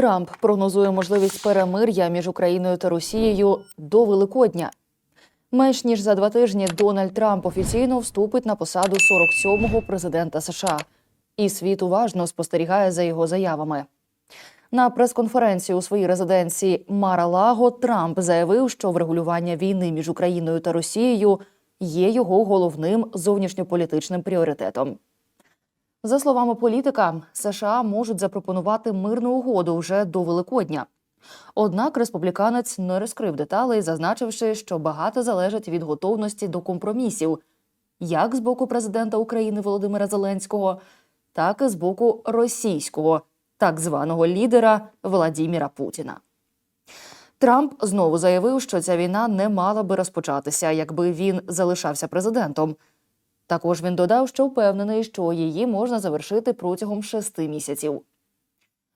Трамп прогнозує можливість перемир'я між Україною та Росією до Великодня. Менш ніж за два тижні Дональд Трамп офіційно вступить на посаду 47-го президента США, і світ уважно спостерігає за його заявами. На прес-конференції у своїй резиденції Мара-Лаго Трамп заявив, що врегулювання війни між Україною та Росією є його головним зовнішньополітичним пріоритетом. За словами політика, США можуть запропонувати мирну угоду вже до Великодня. Однак республіканець не розкрив деталей, зазначивши, що багато залежить від готовності до компромісів, як з боку президента України Володимира Зеленського, так і з боку російського так званого лідера Владіміра Путіна. Трамп знову заявив, що ця війна не мала би розпочатися, якби він залишався президентом. Також він додав, що впевнений, що її можна завершити протягом шести місяців.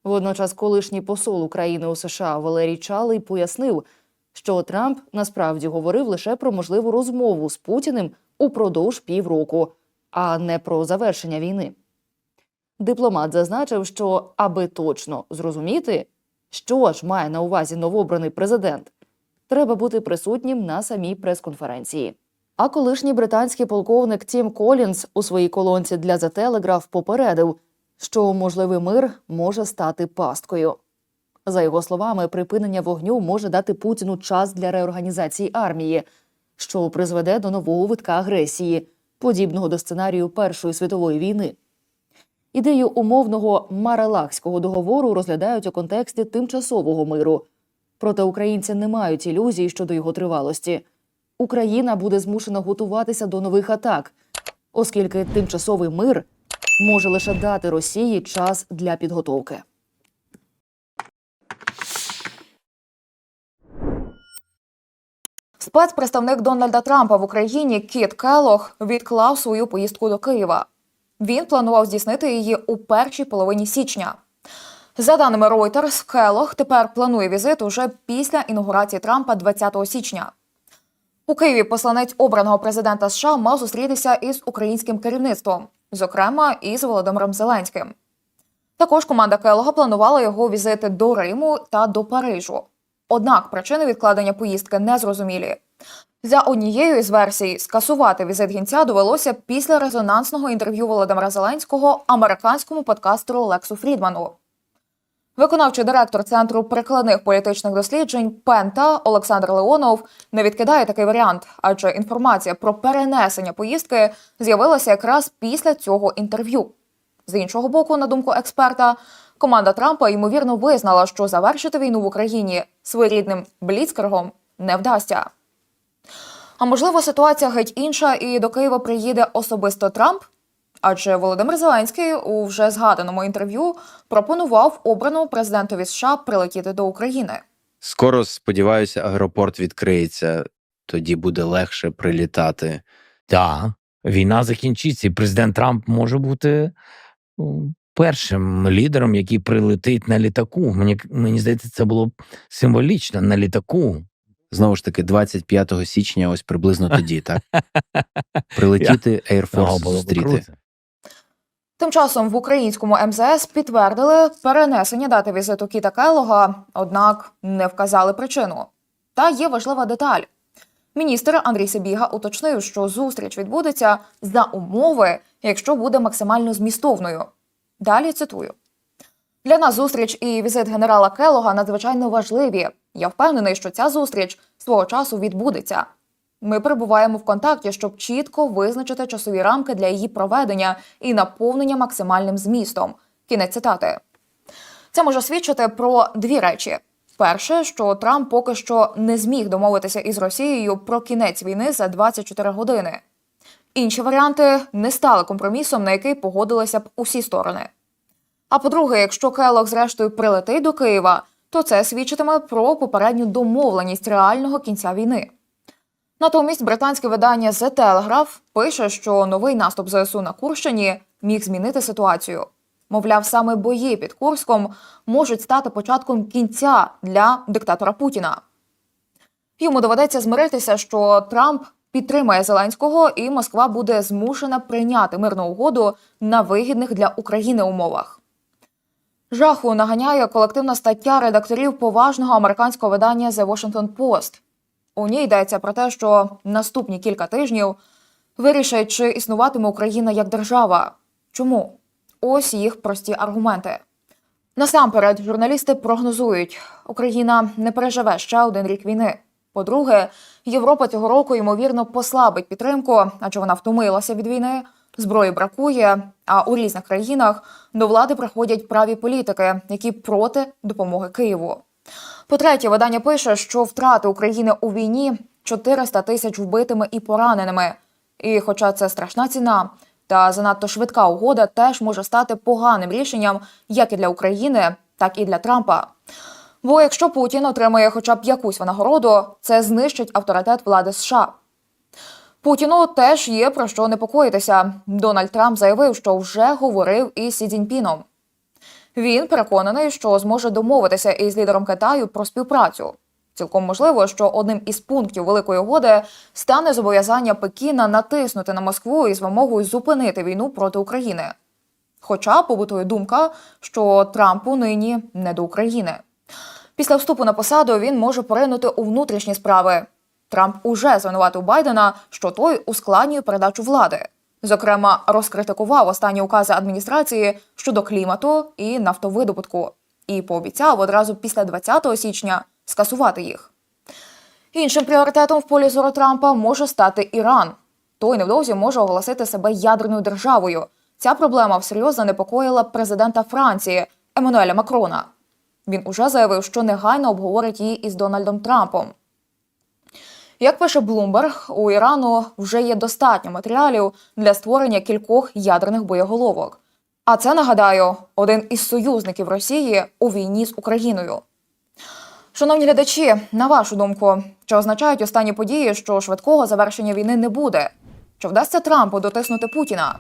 Водночас, колишній посол України у США Валерій Чалий пояснив, що Трамп насправді говорив лише про можливу розмову з Путіним упродовж півроку, а не про завершення війни. Дипломат зазначив, що аби точно зрозуміти, що ж має на увазі новообраний президент, треба бути присутнім на самій прес-конференції. А колишній британський полковник Тім Колінс у своїй колонці для The Telegraph попередив, що можливий мир може стати пасткою. За його словами, припинення вогню може дати Путіну час для реорганізації армії, що призведе до нового витка агресії, подібного до сценарію Першої світової війни. Ідею умовного Маралахського договору розглядають у контексті тимчасового миру. Проте українці не мають ілюзій щодо його тривалості. Україна буде змушена готуватися до нових атак, оскільки тимчасовий мир може лише дати Росії час для підготовки. Спецпредставник Дональда Трампа в Україні Кіт Келлог відклав свою поїздку до Києва. Він планував здійснити її у першій половині січня. За даними Reuters, Келлог тепер планує візит уже після інаугурації Трампа 20 січня. У Києві посланець обраного президента США мав зустрітися із українським керівництвом, зокрема із Володимиром Зеленським. Також команда Келога планувала його візити до Риму та до Парижу. Однак причини відкладення поїздки не зрозумілі. За однією із версій, скасувати візит гінця довелося після резонансного інтерв'ю Володимира Зеленського американському подкастеру Лексу Фрідману. Виконавчий директор Центру прикладних політичних досліджень Пента Олександр Леонов не відкидає такий варіант, адже інформація про перенесення поїздки з'явилася якраз після цього інтерв'ю. З іншого боку, на думку експерта, команда Трампа ймовірно визнала, що завершити війну в Україні своєрідним бліцкергом не вдасться. А можливо, ситуація геть інша, і до Києва приїде особисто Трамп? Адже Володимир Зеленський у вже згаданому інтерв'ю пропонував обраному президентові США прилетіти до України. Скоро, сподіваюся, аеропорт відкриється, тоді буде легше прилітати. Так, війна закінчиться, і президент Трамп може бути першим лідером, який прилетить на літаку. Мені, мені здається, це було б символічно на літаку. Знову ж таки, 25 січня, ось приблизно тоді, так? Прилетіти Air Force зустріти. Тим часом в українському МЗС підтвердили перенесення дати візиту Кіта Келлога, однак не вказали причину. Та є важлива деталь. Міністр Андрій Сибіга уточнив, що зустріч відбудеться за умови, якщо буде максимально змістовною. Далі цитую. Для нас зустріч і візит генерала Келлога надзвичайно важливі. Я впевнений, що ця зустріч свого часу відбудеться. Ми перебуваємо в контакті, щоб чітко визначити часові рамки для її проведення і наповнення максимальним змістом. Кінець цитати. Це може свідчити про дві речі: перше, що Трамп поки що не зміг домовитися із Росією про кінець війни за 24 години. Інші варіанти не стали компромісом, на який погодилися б усі сторони. А по-друге, якщо Келлог зрештою прилетить до Києва, то це свідчитиме про попередню домовленість реального кінця війни. Натомість британське видання The Telegraph пише, що новий наступ ЗСУ на Курщині міг змінити ситуацію. Мовляв, саме бої під Курском можуть стати початком кінця для диктатора Путіна. Йому доведеться змиритися, що Трамп підтримає Зеленського, і Москва буде змушена прийняти мирну угоду на вигідних для України умовах. Жаху наганяє колективна стаття редакторів поважного американського видання The Washington Post. У ній йдеться про те, що наступні кілька тижнів вирішать, чи існуватиме Україна як держава. Чому? Ось їх прості аргументи. Насамперед, журналісти прогнозують, Україна не переживе ще один рік війни. По-друге, Європа цього року ймовірно послабить підтримку, адже вона втомилася від війни, зброї бракує. А у різних країнах до влади приходять праві політики, які проти допомоги Києву. По-третє, видання пише, що втрати України у війні 400 тисяч вбитими і пораненими. І, хоча це страшна ціна, та занадто швидка угода теж може стати поганим рішенням як і для України, так і для Трампа. Бо якщо Путін отримає хоча б якусь винагороду, це знищить авторитет влади США. Путіну теж є про що непокоїтися. Дональд Трамп заявив, що вже говорив із Сі Цзіньпіном. Він переконаний, що зможе домовитися із лідером Китаю про співпрацю. Цілком можливо, що одним із пунктів великої угоди стане зобов'язання Пекіна натиснути на Москву із вимогою зупинити війну проти України. Хоча побутує думка, що Трампу нині не до України. Після вступу на посаду він може поринути у внутрішні справи. Трамп уже звинуватив Байдена, що той ускладнює передачу влади. Зокрема, розкритикував останні укази адміністрації щодо клімату і нафтовидобутку, і пообіцяв одразу після 20 січня скасувати їх. Іншим пріоритетом в полі зору Трампа може стати Іран. Той невдовзі може оголосити себе ядерною державою. Ця проблема всерйоз занепокоїла президента Франції Еммануеля Макрона. Він уже заявив, що негайно обговорить її із Дональдом Трампом. Як пише Блумберг, у Ірану вже є достатньо матеріалів для створення кількох ядерних боєголовок. А це нагадаю, один із союзників Росії у війні з Україною. Шановні глядачі, на вашу думку, чи означають останні події, що швидкого завершення війни не буде? Чи вдасться Трампу дотиснути Путіна?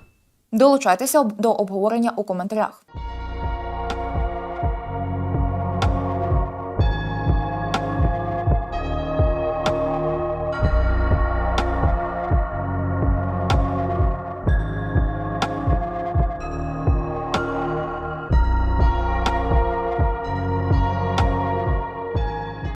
Долучайтеся до обговорення у коментарях.